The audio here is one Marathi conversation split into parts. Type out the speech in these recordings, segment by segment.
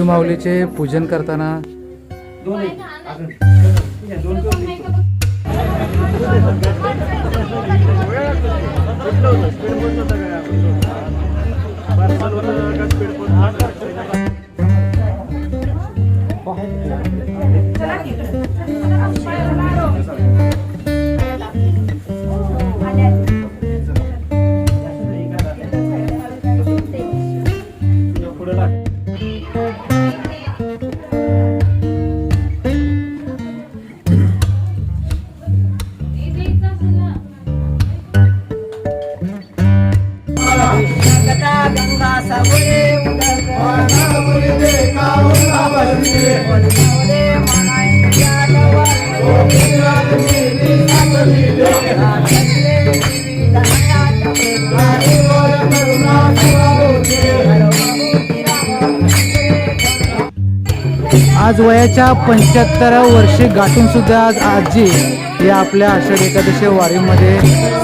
विठू माऊलीचे पूजन करताना आज वयाच्या पंच्याहत्तर वर्षी गाठून सुद्धा आज आजी या आपल्या आषाढी एकादशी वारीमध्ये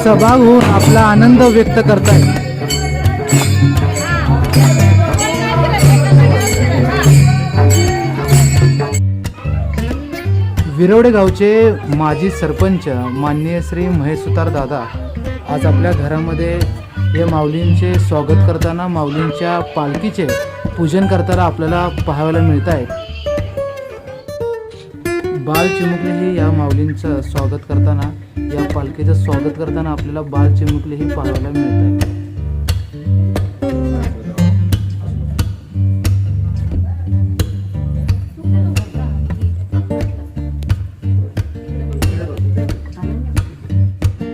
सहभाग होऊन आपला आनंद व्यक्त करतायत. विरवडे गावचे माजी सरपंच माननीय श्री महेश सुतार दादा आज आपल्या घरामध्ये या माऊलींचे स्वागत करताना माऊलींच्या पालखीचे पूजन करताना आपल्याला पाहायला मिळत आहे बाल चिमुकलेही या माऊलींचं स्वागत करताना या पालखीचं स्वागत करताना आपल्याला बाल चिमुकलेही पाहायला मिळत आहे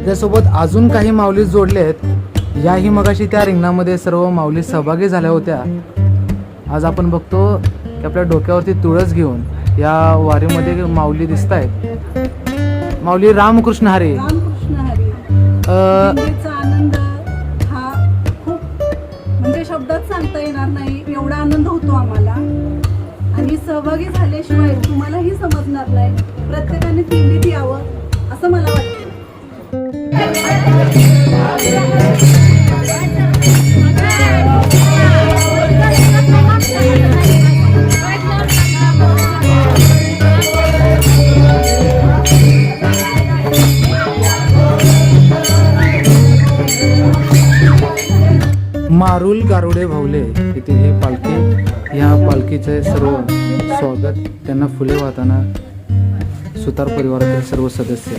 त्यासोबत अजून काही माऊली जोडले आहेत. याही मगाशी त्या रिंगणामध्ये सर्व माऊली सहभागी झाल्या होत्या. आज आपण बघतो की आपल्या डोक्यावरती तुळस घेऊन या वारीमध्ये माऊली दिसत आहेत माऊली रामकृष्ण हरे. रामकृष्ण हरी. आनंद हा खूप म्हणजे शब्दात सांगता येणार नाही एवढा आनंद होतो आम्हाला. आणि सहभागी झाल्याशिवाय तुम्हालाही समजणार नाही. प्रत्येकाने दिंडीत यावं असं मला वाटतं. मारुल गारुडे भावले इथे हे पालखी ह्या पालखीचे सर्व स्वागत त्यांना फुले वाहताना सुतार परिवारातील सर्व सदस्य.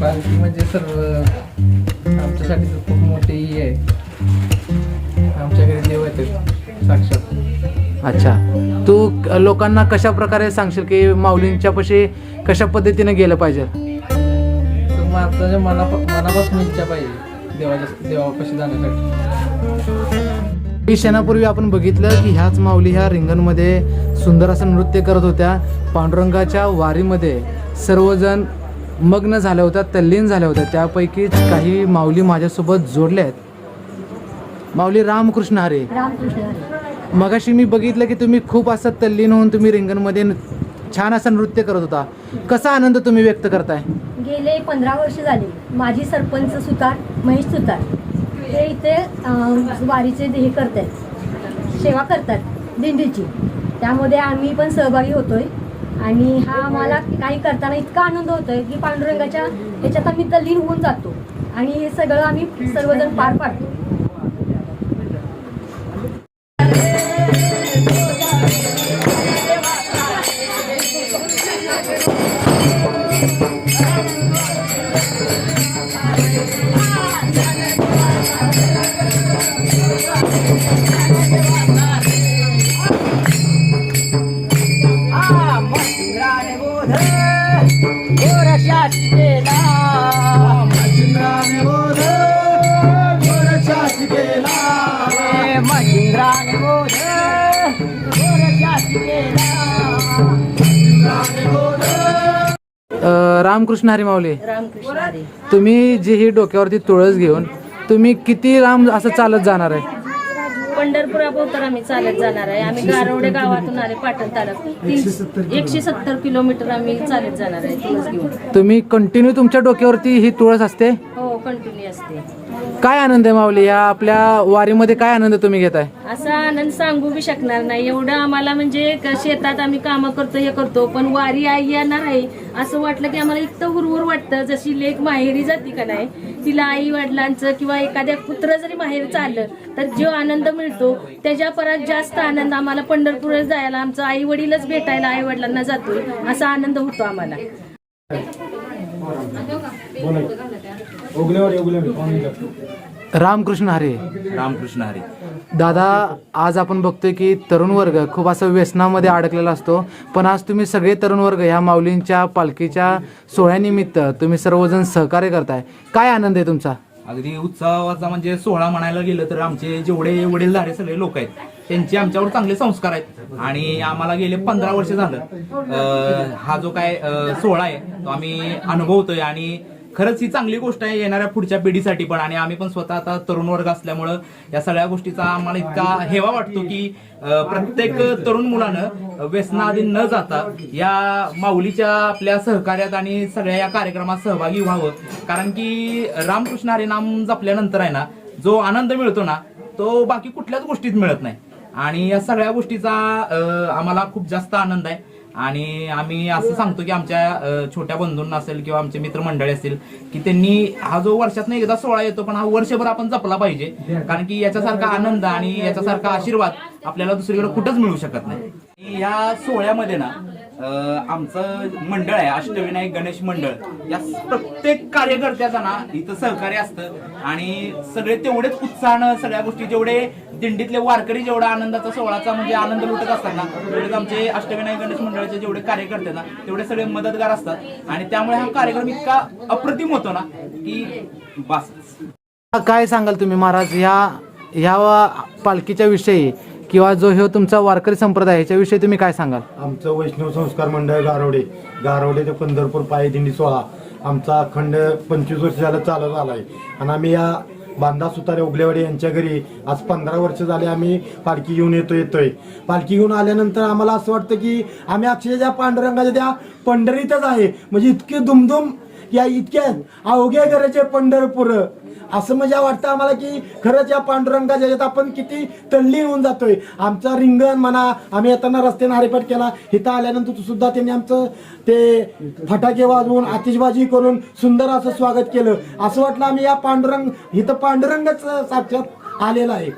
पालखी म्हणजे सर्व आमच्यासाठी खूप मोठी आहे. अच्छा. तू लोकांना कशा प्रकारे सांगशील की माऊलींच्या पशी कशा पद्धतीने गेलं पाहिजे? तर मग आपल्याच्या मना मनापासून इच्छा पाहिजे देवाच्या देवापाशी जाण्यासाठी. काही क्षणापूर्वी आपण बघितलं की ह्याच माऊली ह्या रिंगणमध्ये सुंदर असं नृत्य करत होत्या. पांडुरंगाच्या वारीमध्ये सर्वजण मग्न झाल्या होत्या तल्लीन झाल्या होत्या. त्यापैकी काही माऊली माझ्यासोबत जोडल्या आहेत. माऊली रामकृष्ण हरे. रामकृष्ण मगाशी मी बघितलं की तुम्ही खूप असं तल्लीन होऊन तुम्ही रिंगणमध्ये छान असं नृत्य करत होता. कसा आनंद तुम्ही व्यक्त करताय? गेले पंधरा वर्ष झाले. माजी सरपंच सुतार महेश सुतार. हे इथे वारीचे हे करतात सेवा करतात दिंडीची. त्यामध्ये आम्ही पण सहभागी होतोय. आणि हा आम्हाला काही करताना इतका आनंद होतोय की पांडुरंगाच्या याच्यात आम्ही तल्लीन होऊन जातो. आणि हे सगळं आम्ही सर्वजण पार पाडतो. रामकृष्ण हरी माऊली. रामकृष्ण हरी तुम्ही जी ही डोक्यावरती तुळस घेऊन तुम्ही किती लांब असं चालत जाणार आहे? पंढरपुरापोतर आम्ही चालत जाणार आहे. आम्ही गारवडे गावातून आले पाटण तालुका तीन एकशे सत्तर किलोमीटर आम्ही चालत जाणार आहे तुळस घेऊन. तुम्ही कंटिन्यू तुमच्या डोक्यावरती ही तुळस असते? हो कंटिन्यू असते. काय आनंद आहे माऊली? या आपल्या वारीमध्ये काय आनंद तुम्ही घेताय? असा आनंद सांगू बी शकणार नाही. एवढं आम्हाला म्हणजे क- शेतात आम्ही कामं करतो हे करतो पण वारी आई येणार आहे. असं वाटलं की आम्हाला इतकं हुरहुर वाटतं जशी लेख माहेरी जाती का नाही. तिला आई वडिलांचं किंवा एखाद्या पुत्र जरी माहेर चाललं तर जो आनंद मिळतो त्याच्या परत जास्त आनंद आम्हाला पंढरपूर जायला आमचं आई वडीलच भेटायला आई वडिलांना जातोय. असा आनंद होतो आम्हाला. रामकृष्ण हरे. रामकृष्ण हरी. दादा आज आपण बघतोय की तरुण वर्ग खूप असं व्यसनामध्ये अडकलेला असतो. पण आज तुम्ही सगळे तरुण वर्ग ह्या माऊलींच्या पालखीच्या सोहळ्यानिमित्त तुम्ही सर्वजण सहकार्य करताय. काय आनंद आहे तुमचा? अगदी उत्सवाचा म्हणजे सोहळा म्हणायला गेलं तर आमचे जेवढे वडीलधारे सगळे लोक आहेत. त्यांचे आमच्यावर चांगले संस्कार आहेत. आणि आम्हाला गेले पंधरा वर्ष झालं. अं, हा जो काय सोहळा आहे तो आम्ही अनुभवतोय. आणि खरंच ही चांगली गोष्ट आहे येणाऱ्या पुढच्या पिढीसाठी पण. आणि आम्ही पण स्वतः आता तरुण वर्ग असल्यामुळं या सगळ्या गोष्टीचा आम्हाला इतका हेवा वाटतो की प्रत्येक तरुण मुलानं व्यसनाआधी न जाता या माऊलीच्या आपल्या सहकार्यात आणि सगळ्या या कार्यक्रमात सहभागी व्हावं. कारण की रामकृष्ण हरी नाम जपल्यानंतर आहे ना जो आनंद मिळतो ना तो बाकी कुठल्याच गोष्टीत मिळत नाही. आणि या सगळ्या गोष्टीचा आम्हाला खूप जास्त आनंद आहे. आणि आम्ही असं सांगतो की आमच्या छोट्या बंधूंना असेल किंवा आमचे मित्रमंडळी असतील की त्यांनी हा जो वर्षात नाही एकदा सोहळा येतो पण हा वर्षभर आपण जपला पाहिजे. कारण की याच्यासारखा आनंद आणि याच्यासारखा आशीर्वाद आपल्याला दुसरीकडे कुठंच मिळू शकत नाही. या सोहळ्यामध्ये ना आमचं मंडळ आहे अष्टविनायक गणेश मंडळ. या प्रत्येक कार्यकर्त्याचा ना इथं सहकार्य असतं. आणि सगळे तेवढेच उत्साहानं सगळ्या गोष्टी जेवढे दिंडीतले वारकरी जेवढा आनंदाचा सोहळाचा म्हणजे आनंद लुटत असतात ना तेवढेच आमचे अष्टविनायक गणेश मंडळाचे जेवढे कार्यकर्ते ना तेवढे सगळे मदतगार असतात. आणि त्यामुळे हा कार्यक्रम इतका अप्रतिम होतो ना की बस. काय सांगाल तुम्ही महाराज? ह्या ह्या पालखीच्या विषयी किंवा जो हे तुमचा वारकरी संप्रदाय ह्याच्याविषयी तुम्ही काय सांगाल? आमचं वैष्णव संस्कार मंडळ गारवडे गारवडे ते पंढरपूर पायी दिंडी सोहळा. आमचा खंड पंचवीस वर्ष झालं चालू झाला आहे आणि आम्ही या बांधा सुतारे उगलेवाडी यांच्या घरी. आज पंधरा वर्ष झाले आम्ही पालखी घेऊन येतो येतोय. पालखी घेऊन आल्यानंतर आम्हाला असं वाटतं की आम्ही अक्षरशः पांडुरंगाच्या त्या पंढरीतच आहे. म्हणजे इतके दुमदुम या इतक्यात अवघ्या घराचे पंढरपूर. असं म्हणजे वाटतं आम्हाला की खरंच या पांडुरंगाच्या याच्यात आपण किती तल्लीन होऊन जातोय. आमचा रिंगण म्हणा आम्ही येताना रस्त्याने हरिपाठ केला. इथं आल्यानंतर सुद्धा त्यांनी आमचं ते फटाके वाजवून आतिषबाजी करून सुंदर असं स्वागत केलं. असं वाटलं आम्ही या पांडुरंग इथं पांडुरंगच साक्षात आलेला आहे.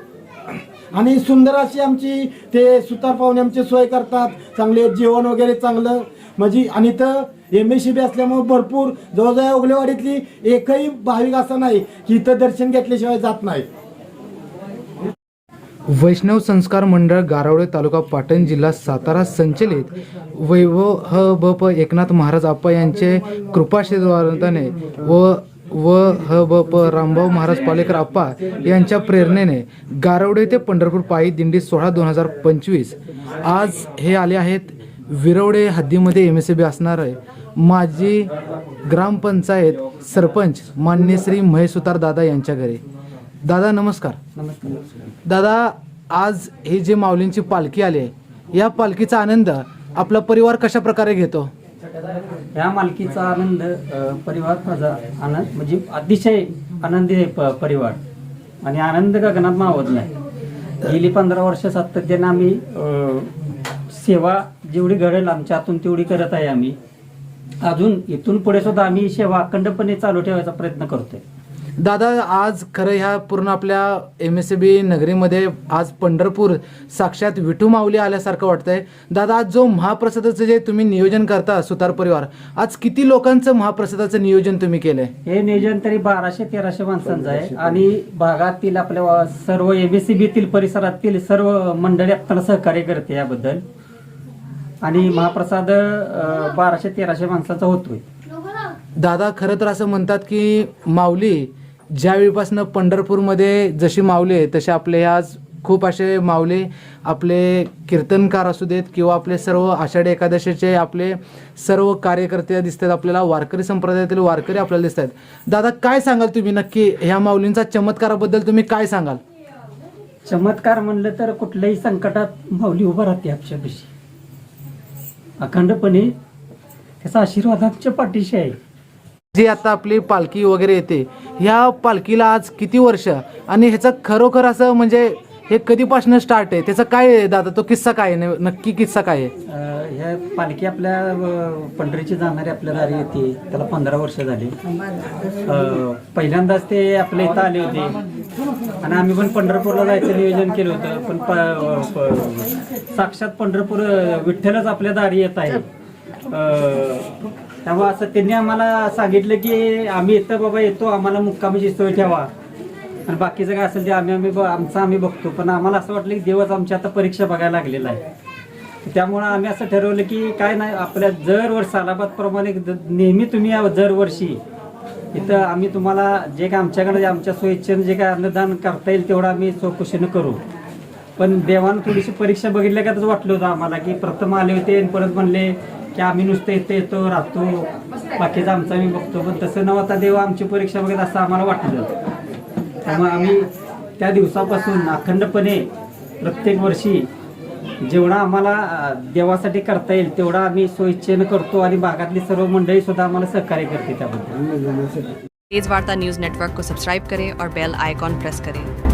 आणि सुंदर अशी आमची ते सुतार पाहुणे आमची सोय करतात. चांगले जेवण वगैरे चांगलं. म्हणजे आणि इथं एम एस सी बी असल्यामुळे भरपूर जवळजवळ उगलेवाडीतली एकही भाविक असा नाही की इथं दर्शन घेतल्याशिवाय जात नाही. वैष्णव संस्कार मंडळ गारवडे तालुका पाटण जिल्हा सातारा संचलित वैभव ह ब प एकनाथ महाराज आप्पा यांचे कृपाशीर्वादाने व व ह ब प रामभाऊ महाराज पालेकर आप्पा यांच्या प्रेरणेने गारवडे ते पंढरपूर पायी दिंडी सोळा दोन हजार पंचवीस आज हे आले आहेत विरवडे हद्दीमध्ये एम एस बी असणार आहे. माजी ग्रामपंचायत सरपंच मान्य श्री महेश सुतार दादा यांच्या घरी. दादा नमस्कार. दादा आज ही जी माऊलींची पालखी आली आहे या पालखीचा आनंद आपला परिवार कशा प्रकारे घेतो? या मालकीचा आनंद परिवार माझा आनंद म्हणजे अतिशय आनंदी आहे प परिवार. आणि आनंद गगनात मावत नाही. गेली पंधरा वर्ष सातत्याने आम्ही सेवा जेवढी घडेल आमच्या हातून तेवढी करत आहे आम्ही. अजून इथून पुढे सुद्धा आम्ही सेवा अखंडपणे चालू ठेवायचा प्रयत्न करतोय. दादा आज खरं ह्या पूर्ण आपल्या एम एस बी नगरीमध्ये आज पंढरपूर साक्षात विठू माऊली आल्यासारखं वाटतंय. दादा आज जो महाप्रसादाचं जे तुम्ही नियोजन करता सुतार परिवार आज किती लोकांचं महाप्रसादाचं नियोजन तुम्ही केलंय? हे नियोजन तरी बाराशे तेराशे माणसांचं आहे. आणि भागातील आपल्या सर्व एम एस सी बीतील परिसरातील सर्व मंडळी आपल्याला सहकार्य करते याबद्दल. आणि महाप्रसाद अ, बाराशे तेराशे माणसाचा होतोय. दादा खरं तर असं म्हणतात की माऊली ज्यावेळीपासून पंढरपूरमध्ये जशी माऊली आहे तसे आपले आज खूप असे माऊली आपले कीर्तनकार असू देत किंवा आपले सर्व आषाढी एकादशीचे आपले सर्व कार्यकर्ते दिसतात आपल्याला वारकरी संप्रदायातील वारकरी आपल्याला दिसत आहेत दादा काय सांगाल तुम्ही? नक्की ह्या माऊलींचा चमत्काराबद्दल तुम्ही काय सांगाल? चमत्कार म्हणलं तर कुठल्याही संकटात माऊली उभं राहते आपल्यापाशी अखंडपणे त्याचा आशीर्वादाच्या पाठीशी आहे. जी आता आपली पालखी वगैरे येते ह्या पालखीला आज किती वर्ष? आणि ह्याचं खरोखर असं म्हणजे हे कधीपासून स्टार्ट आहे? त्याचा काय आहे दादा? तो किस्सा काय आहे? न- नक्की किस्सा काय आहे? अं, ह्या पालखी आपल्या अं, पंढरीची जाणारी आपल्या दारी येते. त्याला पंधरा वर्ष झाली. अं, पहिल्यांदाच ते आपल्या इथं आले होते. आणि आम्ही पण पंढरपूरला जायचं नियोजन केलं होतं. पण प- प- साक्षात पंढरपूर अं, विठ्ठलच आपल्या दारी येत आहे. अं, तेव्हा असं त्यांनी आम्हाला सांगितलं की आम्ही येतं बाबा येतो. आम्हाला मुक्कामीची सोय ठेवा. आणि बाकीचं काय असेल ते आम्ही आम्ही ब- आमचं आम्ही बघतो. पण आम्हाला असं वाटलं की देवच आमची आता परीक्षा बघायला लागलेला आहे. त्यामुळं आम्ही असं ठरवलं की काय नाही आपल्या दरवर्षी सालाबादप्रमाणे द- नेहमी तुम्ही या दरवर्षी इथं आम्ही तुम्हाला जे काय आमच्याकडे आमच्या सोयीच्छेनं जे काय अन्नदान करता येईल तेवढं आम्ही चौकशीनं करू. पण देवानं थोडीशी परीक्षा बघितल्या का वाटलं होतं आम्हाला की प्रथम आले होते आणि परत म्हणले की आम्ही नुसतं इथं येतो राहतो. बाकीचं आमचं आम्ही बघतो. पण तसं न होता देव आमची परीक्षा बघत असं आम्हाला वाटलं. त्यामुळे आम्ही त्या दिवसापासून अखंडपणे प्रत्येक वर्षी जेवढा आम्हाला देवासाठी करता येईल तेवढा आम्ही स्वइच्छेनं करतो आणि भागातली सर्व मंडळी सुद्धा आम्हाला सहकार्य करते त्याबद्दल. तेज वार्ता न्यूज़ नेटवर्क को सब्सक्राइब करें और बेल आइकॉन प्रेस करें।